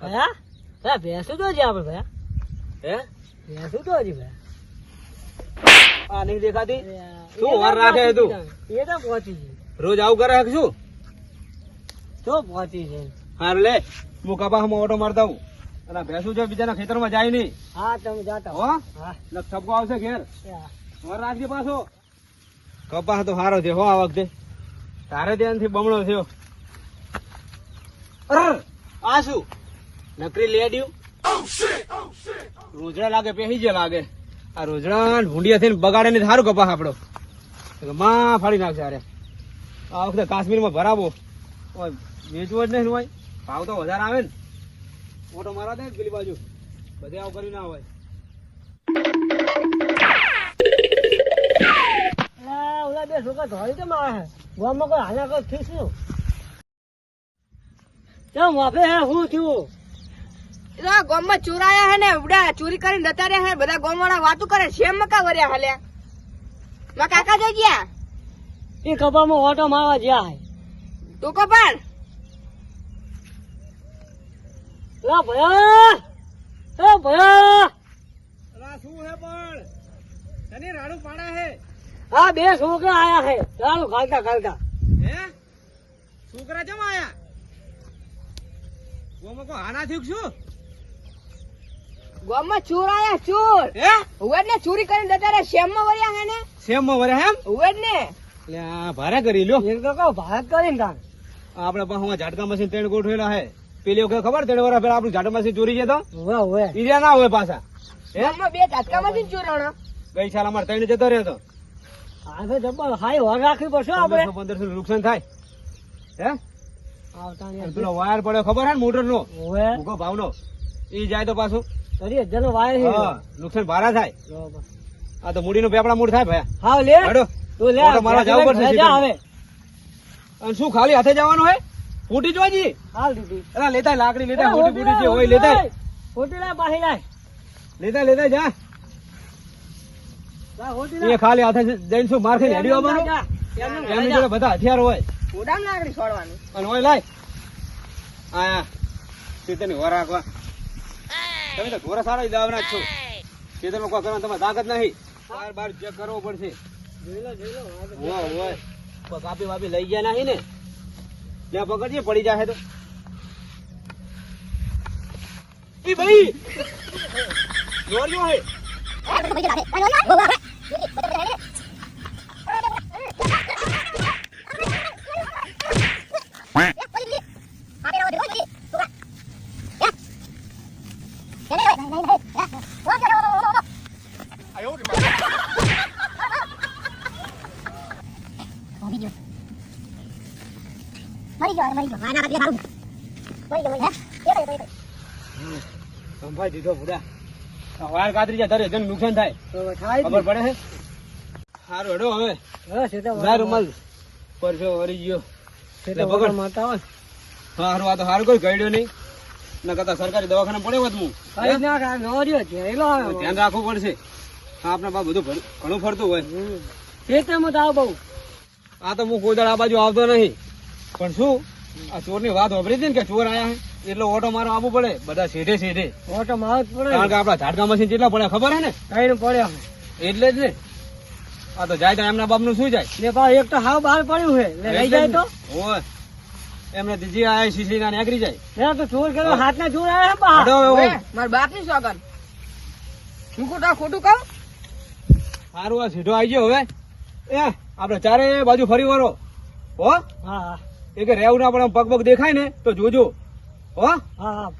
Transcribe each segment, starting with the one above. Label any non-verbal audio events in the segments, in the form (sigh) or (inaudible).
ભયા ભયા તો આપણે ભયા હે? ભેંસું તો હજી ભયા આ નહીં દેખાતી? શું વાર રાખે તું? એ તો પહોંચી છે રોજ આવું કરે શું? તો પહોંચી છે હાર લે હું ઓટો મારતા હું અને ભેંસું છે બીજાના ખેતરમાં જાય નહીં. હા તમે જાતા હો. ને ઠપકો આવશે ઘેર. વાર રાખજે પાછો. કપાસ તો સારો છે હો આ વખતે. તારે ધ્યાનથી બમણો થયો! આ શું? નકરી લેડ્યું રોજડા લાગે પેહી જે લાગે. આ રોજડા ભૂંડિયા થઈને બગાડે ને સારું કપાસ આપડો. માં ફાડી નાખશે અરે આ વખતે કાશ્મીરમાં ભરાવો. વેચવો જ નહીં હોય ભાવ તો વધારે આવે ને. ઓટો મારા દે પેલી બાજુ. બધે આવું કર્યું ના હોય. અલા, ઓલા બે છોકરા ધોળી કેમ આવે ગામમાં કોઈ હાલા કોઈ થયું શું? કેમ વાપે હે? શું થયું? એલા ગામમાં ચોરાયા હે ને ચોરી કરીને જતા રહ્યા હે બધા ગામવાળા વાતો કરે શેમ મકા વર્યા હાલ્યા માં કાકા જઈ ગયા? એ કપામાં ઓટો મારવા જ્યાં હે. તું કપાણ લા ભયા! એ ભયા! અલા શું હે પણ? તને રાડુ પાડા હે? આ બે છોકરા આયા હે. રાડુ ખાલતા ખાલતા. હે? છોકરા કેમ આયા? ઓમાં કો આના થયું શું? ચોર આયા ચોર! હે? ઉવડ ને ચોરી કરીને જતા રે શેમમાં વર્યા હે ને? શેમમાં વર્યા હેમ ઉવડ ને લે ભારે કરી લ્યો. એક તો કો ભારત કરીને તાન આપણે પાસે હું ઝાટકા મશીન ત્રણ ગોઠવેલા હે. પેલી વખત ખબર ત્રણ વાર પેલા આપણું મશીન ચોરી જતો હવે ના હોય પાછા. હે? બે ઝાટકામાંથી ચોરાણો. ગઈ સાલ અમારે તઈને જતો રહ્યો તો. આ જબ્બર હોર રાખવી પડશે આપણે. પંદરસો પંદરસો નુકસાન થાય. હે? પેલો વાયર પડ્યો ખબર હે મોટર નો ભાવનો. ઈ જાય તો પાછું. તરી વાયર છે. નુકસાન ભારા થાય. આ તો મૂડીનો પેપડા મૂડ થાય ભાઈ હાવ લે. હેડો. લે ઓટો જવું પડશે હવે. અને શું ખાલી હાથે જવાનું હે ફૂટી જોજી હાલ દીધી. અરે લેતા લાકડી લેતા ફૂટી ફૂટી જે હોય લેતા ફૂટી લાય પાછી લાય લેતા લેતા જા. એ ખાલી હાથે જઈને શું માર ખાઈને હેડી આવવાનું? એમની જોડે બધા હથિયાર હોય. ઉડામ લાકડી છોડવાની. અને હોય લાય. આયા. ચેતન વર રાખવા. તમે તો ઘોરા સારા દાવના છો ચેતન કોઈ કરવાનું તમારે તાકાત નહીં. બાર બાર ચેક કરવો પડશે. જોઈ લો, જોઈ લો. હોય હોય કાપી વાપી લઈ ગયા નહીં ને? ત્યાં પકડજે પડી જાય તો. એ ભાઈ! (laughs) દોડ્યો હે. સંભાઈ દીધો બુડા વાળ કાતરી જાય તારે જન નુકસાન થાય. ખબર પડે હે? સારું હેડો હવે. વાયર રૂમાલ. પરસો વરી ગયો. એટલે બગડ માતા હોય. સારું આ તો સારું કોઈ ગયડ્યો નહીં. ના કરતા સરકારી દવાખાના પડે હોત હું. ધ્યાન રાખવું પડશે. આપણે બા બધું ઘણું ફરતું હોય. ખેતરમાં તો આવ બહુ. આ તો હું કોઈ દાડ આ બાજુ આવતો નહીં. પણ શું? આ ચોરની વાત વાપરી હતી ને કે ચોર આયા એટલો એટલે ઓટો મારો આવવું પડે. બધા સીધે સીધે. ઓટો મારો જ પડે કારણ કે આપડા ઝાડકા મશીન કેટલા પડે ખબર હે ને? કઈ પડ્યા? એટલે જ ને. આ તો જાય તો એમના બાપનું શું જાય? ને પા એક તો હાવ બહાર પડ્યું છે લઈ જાય તો? ઓય એમને દીજી આયા શીશી ના નેકરી જાય. ને તો ચોર કર્યો હાથ ના ચોર આયા બહાર? મારા બાપની સોગન હું ખોટા ખોટું કહું? સારું આ સીધો આવી ગયો હવે. એ આપડે ચારે બાજુ ફરી વળો. હો? હા હા. એ કે રેવું ના પણ પગ પગ દેખાય ને તો જોજો. હો? હા હા.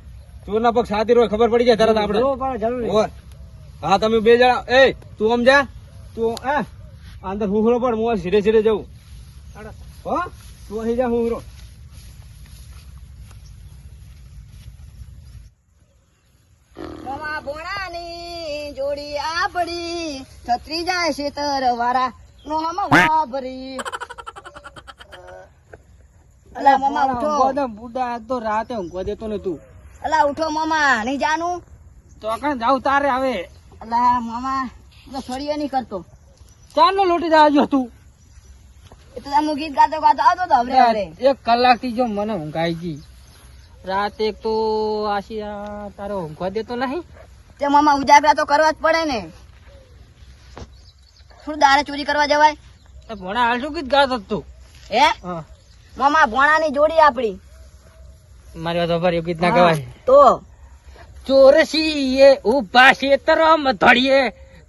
ચોર ના પગ સાથે રોય ખબર પડી જાય તરત આપડે જરૂરી. હોય હા તમે બે જણા એ તું આમ જા. તું એ અંદર હુહરો પણ હું સીધે સીધે જવું હો? તું અહીં જા હુહરો. જોડી આપડી છત્રી જાય છે વાળા નો હમ વાપરી. અલા મામા ઉઠો. બુડા તો રાતે ઊંઘવા દેતો ને તું. અલા ઉઠો મામા નહીં જાનું? ચોકણ જાવ તારે આવે અલા મામા હું તો છોડીએ નહીં કરતો. ચાલો લોટી જાજો તું. એ તો તમે ગીત ગાતો ગાતો આવતો તો હવે હવે એક કલાકથી જો મને ઊંઘાઈ ગઈ. રાત એક તો આશિયા તારો ઊંઘવા દેતો નહીં. તે મામા ઉજાગરા તો કરવા જ પડે ને. શું દારે ચોરી કરવા જવાય? તો ભણા હાલ શું ગીત ગાતો તું? હે. મામા ભોણાની જોડી આપડી મારી વાત ઉપર ગીત ના કહેવાય તો? ચોરસી એ ઊભા ખેતરમ ધડીએ.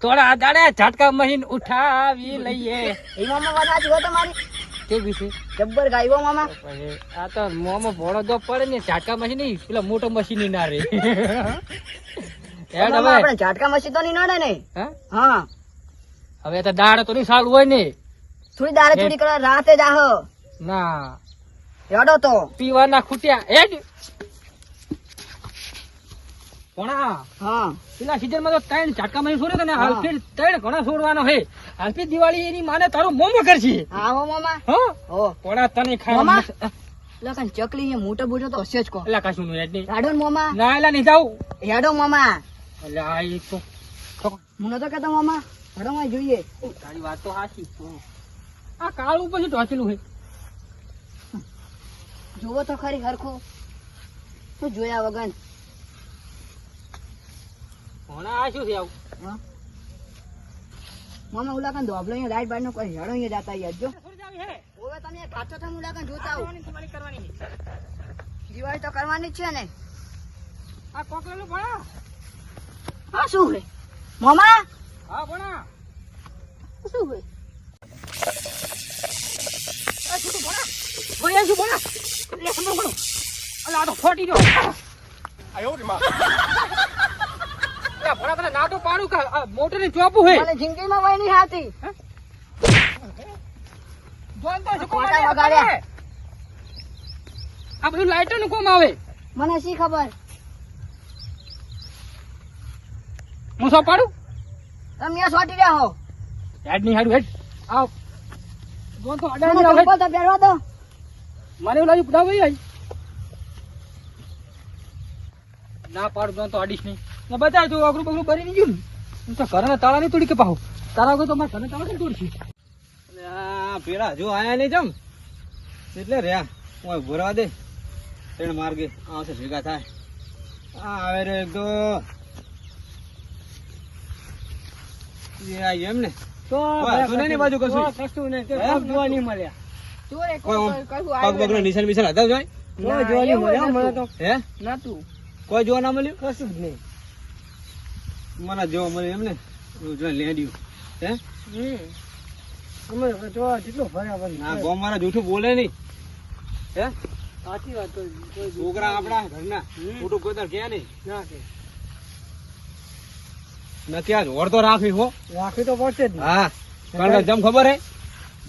થોડા દાડે ઝાટકા મહીન ઉઠાવી લઈએ. એ મામા વાત સાચી હોય તમારી? તે વિશે જબ્બર ગાયો મામા. આ તો મોમાં ભોળો જો પડે ને ઝાટકા મશીન નહીં પેલા મોટો મશીન ના રે આપણે ઝાટકા મસી તો નહીં નડે ને? હા? હવે તો દાડ તો નહીં સારું હોય ને. થોડી દાળ ચોરી કરવા રાતે જાહ ના. એડો તો. પીવાના ખૂટ્યા. કોણા હા. પેલા સીઝનમાં તો ત્રણ ઝાટકા મશીન છોડે ને હા. ત્રણ ઘણા છોડવાનો હે હાલફેર દિવાળી એની માને તારો મોમો કરશે. હા હો મામા. હા? હો. કોણા તને ખાવા લખન ચકલી અહીંયા મોટો બુટો તો હશે જ કો એલા કશું નું હેડ નહીં. રાડો ને મામા. ના એલા નહીં જાવ હેડો મામા. એટલે આ ઈ તો તો હું નતો કહેતો મામા. હેડો માં જોઈએ. તારી વાત તો સાચી આ કાળ પછી શું હે જુઓ તો ખરી હરખું. શું જોયા વગર? હોણા આ શું છે આવું? મામા ઉલાકન ધોબલો અહીંયા રાઈટ બાઈટ નો કોઈ હેડો અહીંયા જતા યાર જો હવે તમે કાચો થમ ઉલાકન જોતા આવો. દિવાળી તો કરવાની જ છે ને. આ કોકરેલું ભણા. હા શું હે મામા? હા ભણા. શું હે આ શું ભણા. ભણા શું ભણા. લે સમજો ભણો અલા આ તો ફોટી ગયો અલા ભણા તને નાટો પાડું કા મોટરની ચોપું હે. મને જિંદગીમાં વહી નહીં હાથી જોન તો શું કોમ આવે મને શી ખબર હું સો પાડું તમે સોટી રહ્યા આવ મને એવું લાગ્યું બધા ભાઈ આવી ના પાડ તો આડીશ નહીં. બતાવ તું અગરું બગરું ભરી નહીં ગયું ને. તો ઘરના તાળા નહીં તોડી કે પાહો. તારા વગર તો મારા ઘરના તાળા નહીં તોડશે? પેલા હજુ આયા નહીં જમ એટલે રહ્યા. હું ભરવા દે. ત્રણ માર્ગે આવશે ભેગા થાય. આ આવે રે એક તો એમ ને તો બાજુ કશું. કશું નહીં. જોવા નહીં મળ્યા. ચોરે કોઈ કોઈ પગ નિશાન બિશાન હતા જોઈ ના, મળ્યા મને તો. હે? નતું. કોઈ જોવા ના મળ્યું? કશું જ નહીં. મને જોવા મળ્યું એમ લેડ્યું. હે? અમે જોવા કેટલું ફર્યા ના ગોમ વાળા જૂઠું બોલે નહીં. હે? સાચી વાત તો છોકરા આપણા ઘરના. ખોટું કોઈ તાર કે નહીં. ના કે નથી આ ઓર તો રાખવી હો. રાખવી તો પડશે જ હા. કારણ કે જેમ ખબર હે?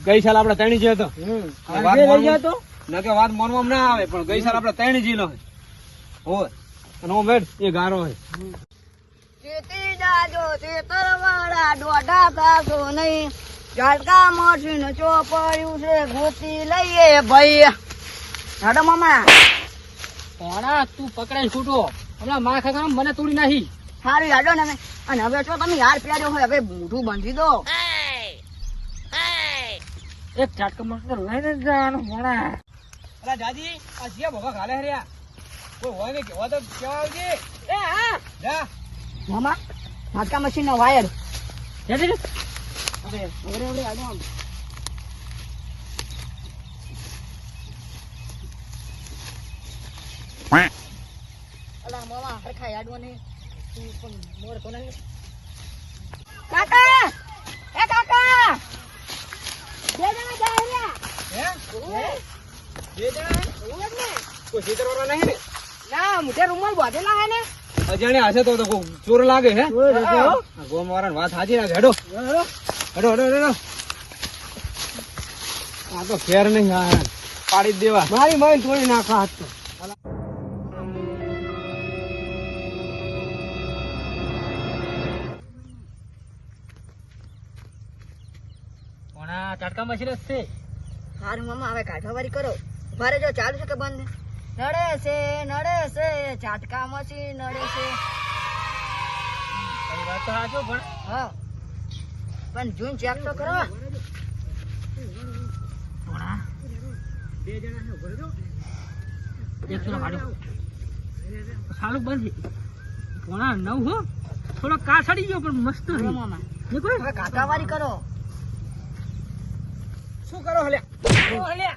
ગઈ સાલ આપડે ત્રણી જે હતો. હમ. વાત આજે લઈ માનવા- ગયા તો ન કે વાત માનવામાં ના આવે પણ ગઈ સાલ આપડે ત્રણી જીલો હે હોય. અને હું બેઠ એ ગારો હોય. ચેતી જાજો નહીં. ચોપડ્યું છે ગોતી લઈએ ભાઈ. હેડો મામા. પોણા તું પકડાઈ છૂટો. હમણાં મારા ખાખા મને તોડી નાખી. સારું હાડો ને અને હવે જો તમે હાર પહેર્યો હોય હવે મોઢું બાંધી દો. એક ઝાટકા મસ્ત લઈને જ જવાનું મોણા અલા જાજી આ જે ભોગા ખાલે હર્યા કોઈ હોય ને કેવા તો કેવા આવજે. એ હા. જા. મામા ઝાટકા મશીન નો વાયર. જાજી અરે અરે અરે આડો આમ. અલા મામા હરખા નહીં તું પણ મોર કોને કાકા એ કાકા બે જણા જાય રહ્યા હે બે જણા હે? જ ને. કોઈ છેતરવાળા નહીં ને ના મુઠે રૂમાલ બાંધેલા હે ને અજાણ્યા હશે તો તો ચોર લાગે હે ગોમ વાળાની વાત સાચી લાગે હેડો હેડો. હેડો હેડો હેડો આ તો ફેર નહીં પાડી દેવા મારી મારી તોડી નાખવા હાથ તો ઝાટકા છે. હારું મામા હવે કાઢવાવાળી કરો. મારે જો ચાલુ છે કે બંધ? નડે છે નડે છે. ચાટકા મશીન નડે છે. વાત તો સાચો પણ હા. પણ જોઈને ચેક તો કરો. બે જણા ઊભો રહેજો. એકસો નો કાઢ્યો સારું બંધ પોણા નવ હો. થોડો કાસડી ગયો પણ મસ્ત બોલો મામા. નીકળે. હવે કાકાવારી કરો. શું કરો હલ્યા? હલ્યા.